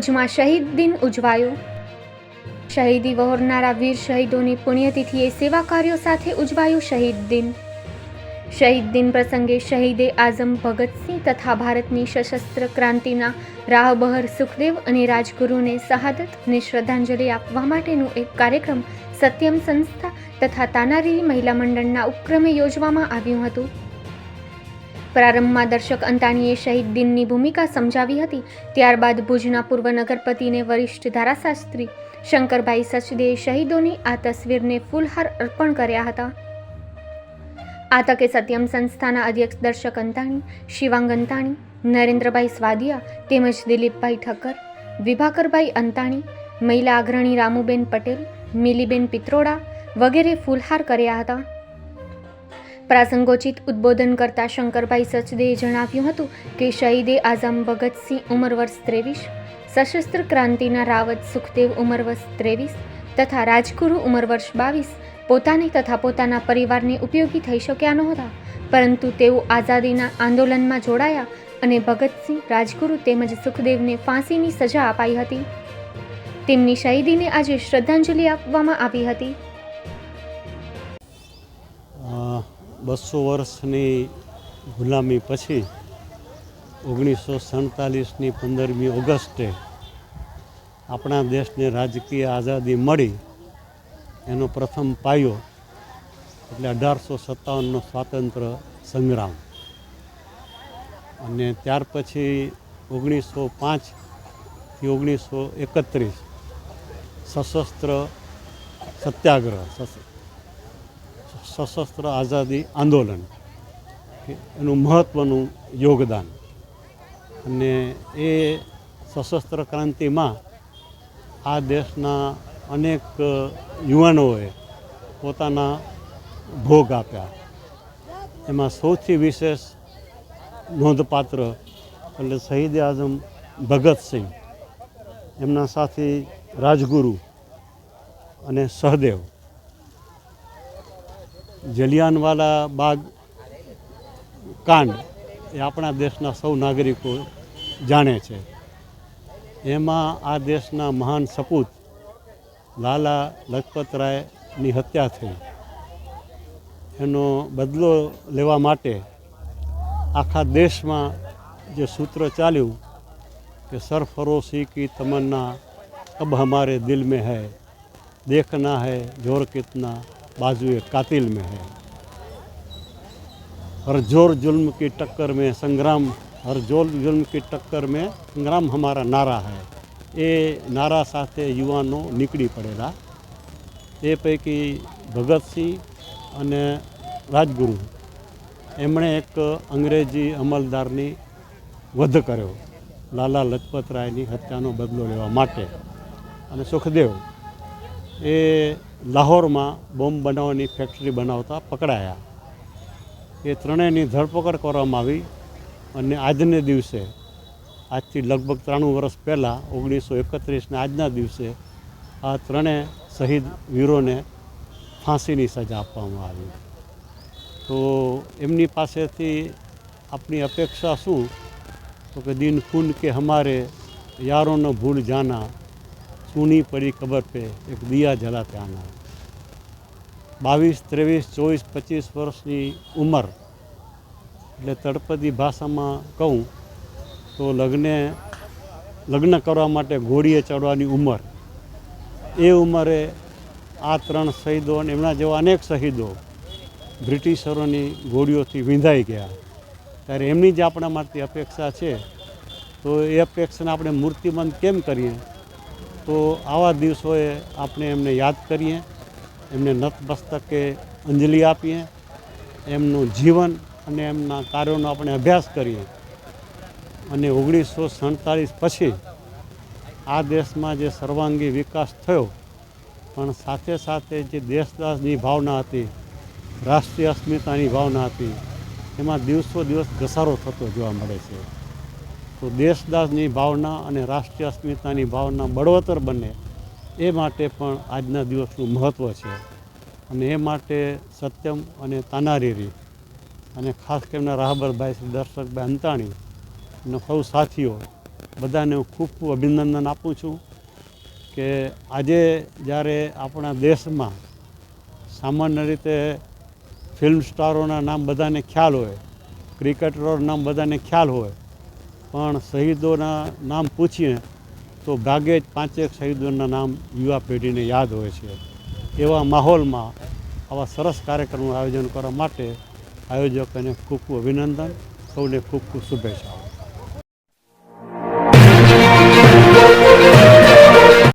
ભુજમાં શહીદ દિન ઉજવાયો. શહીદી વહોરનારા વીર શહીદોની પુણ્યતિથિએ સેવા કાર્યો સાથે ઉજવાયું શહીદ દિન. શહીદ દિન પ્રસંગે શહીદે આઝમ ભગતસિંહ તથા ભારતની સશસ્ત્ર ક્રાંતિના રાહબહર સુખદેવ અને રાજગુરુને શહાદત અને શ્રદ્ધાંજલિ આપવા માટેનું એક કાર્યક્રમ સત્યમ સંસ્થા તથા તાનારી મહિલા મંડળના ઉપક્રમે યોજવામાં આવ્યું હતું. પ્રારંભમાં દર્શક અંતાણીએ શહીદ દિનની ભૂમિકા સમજાવી હતી. ત્યારબાદ ભુજના પૂર્વ નગરપતિને વરિષ્ઠ ધારાશાસ્ત્રી શંકરભાઈ સચદેએ શહીદોની આ તસવીરને ફૂલહાર અર્પણ કર્યા હતા. આ તકે સત્યમ સંસ્થાના અધ્યક્ષ દર્શક અંતાણી, શિવાંગ અંતાણી, નરેન્દ્રભાઈ સ્વાદિયા તેમજ દિલીપભાઈ ઠક્કર, વિભાકરભાઈ અંતાણી, મહિલા અગ્રણી રામુબેન પટેલ, મિલીબેન પિત્રોડા વગેરે ફૂલહાર કર્યા હતા. પ્રાસંગોચિત ઉદ્બોધન કરતા શંકરભાઈ સચદેએ જણાવ્યું હતું કે શહીદે આઝમ ભગતસિંહ ઉંમર વર્ષ ત્રેવીસ, સશસ્ત્ર ક્રાંતિના રાવત સુખદેવ ઉંમર વર્ષ ત્રેવીસ તથા રાજગુરુ ઉંમર વર્ષ બાવીસ પોતાને તથા પોતાના પરિવારને ઉપયોગી થઈ શક્યા નહોતા. પરંતુ તેઓ આઝાદીના આંદોલનમાં જોડાયા અને ભગતસિંહ રાજગુરુ તેમજ સુખદેવને ફાંસીની સજા અપાઈ હતી. તેમની શહીદીને આજે શ્રદ્ધાંજલિ આપવામાં આવી હતી. બસો વર્ષની ગુલામી પછી ઓગણીસો સડતાલીસની પંદરમી ઓગસ્ટે આપણા દેશને રાજકીય આઝાદી મળી. એનો પ્રથમ પાયો એટલે અઢારસો સત્તાવનનો સ્વાતંત્ર્ય સંગ્રામ. અને ત્યાર પછી ઓગણીસો પાંચથી ઓગણીસો એકત્રીસ સશસ્ત્ર સત્યાગ્રહ સશસ્ત્ર આઝાદી આંદોલન એનું મહત્ત્વનું યોગદાન. અને એ સશસ્ત્ર ક્રાંતિમાં આ દેશના અનેક યુવાનોએ પોતાના ભોગ આપ્યા. એમાં સૌથી વિશેષ નોંધપાત્ર એટલે શહીદ આઝમ ભગતસિંહ એમના સાથી રાજગુરુ અને સહદેવ. જલિયાનવાલા બાગ કાંડ એ આપણા દેશના સૌ નાગરિકો જાણે છે. એમાં આ દેશના મહાન સપૂત લાલા લજપતરાયની હત્યા થઈ. એનો બદલો લેવા માટે આખા દેશમાં જે સૂત્ર ચાલ્યું કે સરફરોશી કી તમન્ના અબ હમારે દિલ મેં હૈ, દેખના હૈ, જોર કિતના कितना बाजुए कातिल में है हर जोर जुल्म की टक्कर में संग्राम हर जोर जुल्म की टक्कर में संग्राम हमारा नारा है એ નારા સાથે યુવાનો નીકળી પડેલા એ પૈકી ભગતસિંહ અને રાજગુરુ એમણે એક અંગ્રેજી અમલદારની વધ કર્યો લાલા લજપતરાયની હત્યાનો બદલો લેવા માટે અને સુખદેવ એ લાહોરમાં બોમ્બ બનાવવાની ફેક્ટરી બનાવતા પકડાયા. એ ત્રણેયની ધરપકડ કરવામાં આવી અને આજને દિવસે, આજથી લગભગ ત્રાણું વર્ષ પહેલાં, ઓગણીસો એકત્રીસના આજના દિવસે આ ત્રણેય શહીદ વીરોને ફાંસીની સજા આપવામાં આવી. તો એમની પાસેથી આપણી અપેક્ષા શું? તો કે દિન ખૂન કે હમારે યારોનો ભૂલ જાના સૂની પડી ખબર પે, એક દિયા જલાતે આના. બાવીસ, ત્રેવીસ, ચોવીસ, પચીસ વર્ષની ઉંમર. એટલે તળપદી ભાષામાં કહું તો લગ્ને, લગ્ન કરવા માટે ઘોડીએ ચડવાની ઉંમર. એ ઉંમરે આ ત્રણ શહીદો અને એમના જેવા અનેક શહીદો બ્રિટિશરોની ગોળીઓથી વિંધાઈ ગયા. ત્યારે એમની જે આપણા માટે અપેક્ષા છે. તો એ અપેક્ષાને આપણે મૂર્તિમંત કેમ કરીએ? તો આવા દિવસોએ આપણે એમને યાદ કરીએ, એમને નતમસ્તકે અંજલિ આપીએ, એમનું જીવન અને એમના કાર્યોનો આપણે અભ્યાસ કરીએ. અને ઓગણીસો સડતાલીસ પછી આ દેશમાં જે સર્વાંગી વિકાસ થયો, પણ સાથે સાથે જે દેશદાસની ભાવના હતી, રાષ્ટ્રીય અસ્મિતાની ભાવના હતી, એમાં દિવસો દિવસ ઘસારો થતો જોવા મળે છે. તો દેશદાસની ભાવના અને રાષ્ટ્રીય અસ્મિતાની ભાવના બળવતર બને, એ માટે પણ આજના દિવસનું મહત્ત્વ છે. અને એ માટે સત્યમ અને તાનારીરી અને ખાસ કરીને રાહબરભાઈ શ્રી દર્શકભાઈ અંતાણી અને સૌ સાથીઓ, બધાને હું ખૂબ ખૂબ અભિનંદન આપું છું કે આજે જ્યારે આપણા દેશમાં સામાન્ય રીતે ફિલ્મ સ્ટારોના નામ બધાને ખ્યાલ હોય, ક્રિકેટરોના નામ બધાને ખ્યાલ હોય પણ શહીદોના નામ પૂછીએ તો ભાગ્યે જ પાંચેક શહીદોના નામ યુવા પેઢીને યાદ હોય છે. એવા માહોલમાં આવા સરસ કાર્યક્રમનું આયોજન કરવા માટે આયોજકોને ખૂબ ખૂબ અભિનંદન, સૌને ખૂબ ખૂબ શુભેચ્છાઓ.